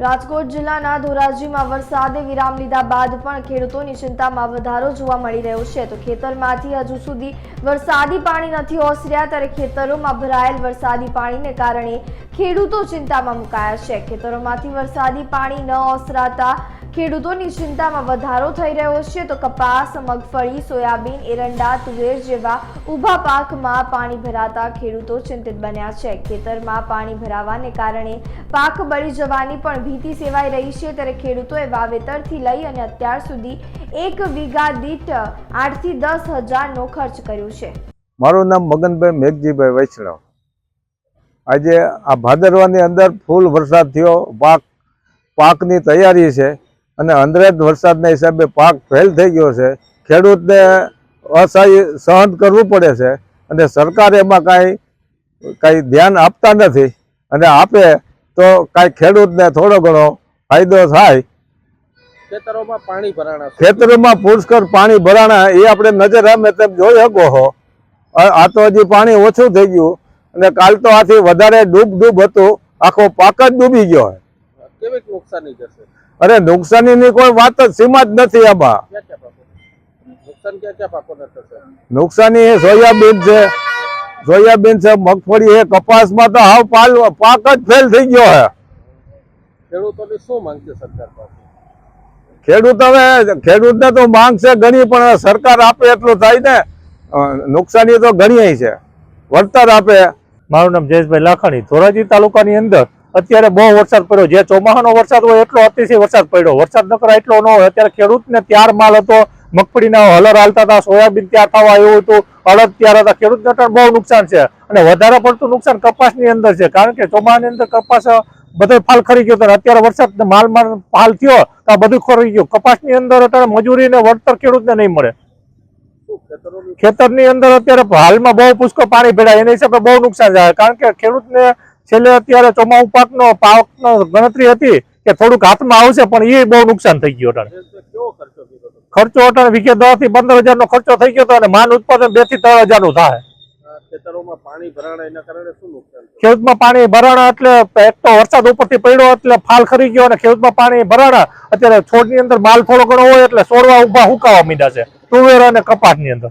રાજકોટ જિલ્લાના ધોરાજીમાં વરસાદે વિરામ લીધા બાદ પણ ખેડૂતોની ચિંતામાં વધારો જોવા મળી રહ્યો છે. તો ખેતરમાંથી હજુ સુધી વરસાદી પાણી નથી ઓસર્યા, ત્યારે ખેતરોમાં ભરાયેલ વરસાદી પાણીને કારણે ખેડૂતો ચિંતામાં મુકાયા છે. ખેતરોમાંથી વરસાદી પાણી ન ઓસરાતા ખેડૂતોની ચિંતામાં વધારો થઈ રહ્યો છે તો કપાસ, મગફળી, સોયાબીન, એરંડા, તુવેર જેવા ઊભા પાકમાં પાણી ભરાતા ખેડૂતો ચિંતિત બન્યા છે. ખેતરમાં પાણી ભરાવાને કારણે પાક બળી જવાની પણ ભીતિ સેવાઈ રહી છે. ત્યારે ખેડૂતોએ વાવેતરથી લઈ અને અત્યાર સુધી એક વીઘા દીઠ આઠથી દસ હજારનો ખર્ચ કર્યો છે. મારું નામ મગનભાઈ મેઘજીભાઈ વૈષ્ણવ. આજે આ ભાદરવાની અંદર ફૂલ વરસાદ થયો. પાક પાકની તૈયારી છે. અને અંદરેજ વરસાદના હિસાબે પાક ફેલ થઈ ગયો છે. ખેડૂતને અસહાય સહન કરવું પડે છે અને સરકાર એમાં કાંઈ કાંઈ ધ્યાન આપતા નથી. અને આપે તો કાંઈ ખેડૂતને થોડો ઘણો ફાયદો થાય. ખેતરોમાં પાણી ભરાણા. ખેતરોમાં પુષ્કળ પાણી ભરાણા એ આપણે નજર અમે તેમ જોઈ શકો હો આ આ તો હજી પાણી ઓછું થઈ ગયું. અને કાલ તો આથી વધારે ડૂબ ડૂબ હતું. આખો પાક જ ડૂબી ગયો કેવી નુકસાની જશે? અરે નુકસાનીની કોઈ વાત જ સીમા જ નથી આમાં. નુકસાન ક્યાં ક્યાં પાકોને થશે? નુકસાની એ સોયાબીન છે. સોયાબીન છે મગફળી એ કપાસમાં તો હાવ પાલ પાક જ ફેલ થઈ ગયો હે ખેડૂતોની શું માંગ છે સરકાર પાસે? ખેડૂત હવે ખેડૂતને તો માંગ છે ઘણી પણ સરકાર આપે એટલું થાય ને નુકસાની તો ઘણી છે. વળતર આપે. મારું નામ જયેશભાઈ લાખાણી ધોરાજી તાલુકાની અંદર અત્યારે બહુ વરસાદ પડ્યો. જે ચોમાસાનો વરસાદ હોય એટલો અતિશય વરસાદ પડ્યો. વરસાદ નકર એટલો ન હોય. અત્યારે ખેડૂતને ત્યાર માલ હતો. મગફળીના હલર હાલતા હતા. સોયાબીન ત્યાર થવા આવ્યું હતું. અડદ ત્યાર હતા ખેડૂતને પણ બહુ નુકસાન છે. અને વધારે પડતું નુકસાન કપાસની અંદર છે. કારણ કે ચોમાસાની અંદર કપાસ બધો ફાલ ખરી ગયો અત્યારે વરસાદ માલ માલ ફાલ થયો, તો આ બધું ખરી ગયું. કપાસની અંદર અત્યારે મજૂરી ને વળતર ખેડૂતને નહીં મળે. ખેતરની અંદર અત્યારે હાલમાં બહુ પુષ્કળ પાણી ભેડાય એના હિસાબે બહુ નુકસાન થાય. કારણ કે ખેડૂતને છેલ્લે અત્યારે ચોમાસું પાકનો પાકનો ગણતરી હતી કે થોડુંક હાથમાં આવશે, પણ એ બહુ નુકસાન થઈ ગયું અટાણે. ખર્ચો અટાણે વીઘે દસથી પંદર હજાર નો ખર્ચો થઈ ગયો હતો અને માન ઉત્પાદન બેથી ત્રણ હજારનું થાય. ખેડૂતમાં પાણી ભરાણા એટલે એક તો વરસાદ ઉપરથી પડ્યો એટલે ફાલ ખરી ગયો અને ખેડૂતમાં પાણી ભરાણા, અત્યારે છોડની અંદર માલ થોડો ઘણો હોય એટલે છોડવા ઊભા હુકાવા માંડ્યા છે. તુવેર અને કપાસની અંદર.